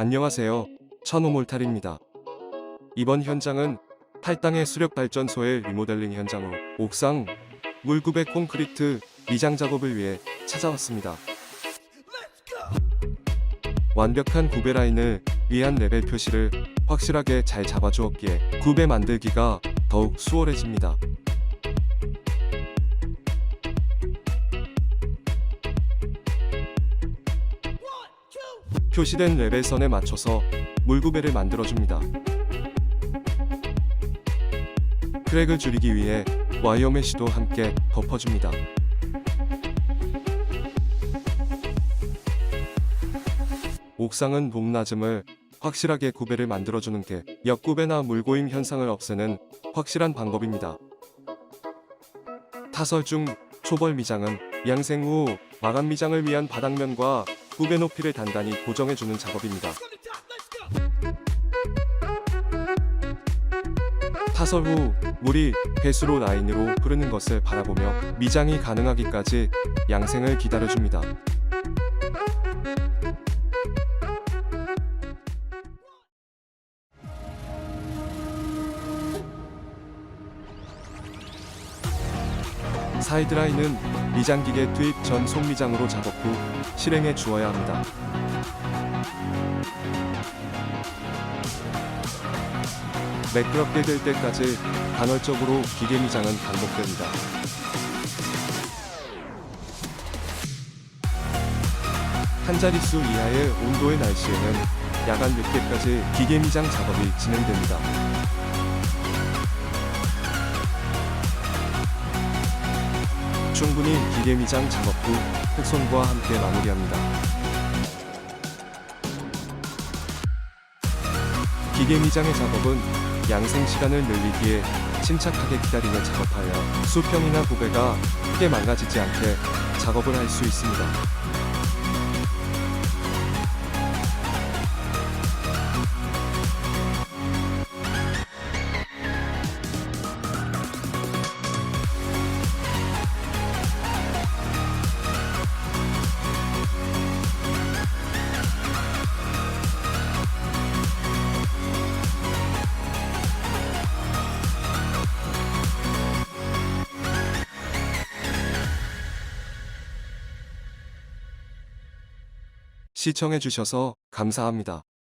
안녕하세요. 천호몰탈입니다. 이번 현장은 탈당의 수력발전소의 리모델링 현장으로 옥상 물구배 콘크리트 미장 작업을 위해 찾아왔습니다. 완벽한 구배 라인을 위한 레벨 표시를 확실하게 잘 잡아주었기에 구배 만들기가 더욱 수월해집니다. 표시된 레벨선에 맞춰서 물구배를 만들어줍니다. 크랙을 줄이기 위해 와이어 메쉬도 함께 덮어줍니다. 옥상은 높낮음을 확실하게 구배를 만들어주는 게 역구배나 물고임 현상을 없애는 확실한 방법입니다. 타설 중 초벌 미장은 양생 후 마감 미장을 위한 바닥면과 구배 높이를 단단히 고정해주는 작업입니다. 타설 후 물이 배수로 라인으로 흐르는 것을 바라보며 미장이 가능하기까지 양생을 기다려줍니다. 사이드라인은 미장기계 투입 전 속미장으로 작업 후 실행해 주어야 합니다. 매끄럽게 될 때까지 간헐적으로 기계 미장은 반복됩니다. 한 자릿수 이하의 온도의 날씨에는 야간 늦게까지 기계 미장 작업이 진행됩니다. 충분히 기계 미장 작업 후 흑손과 함께 마무리합니다. 기계 미장의 작업은 양생 시간을 늘리기에 침착하게 기다리며 작업하여 수평이나 구배가 크게 망가지지 않게 작업을 할 수 있습니다. 시청해주셔서 감사합니다.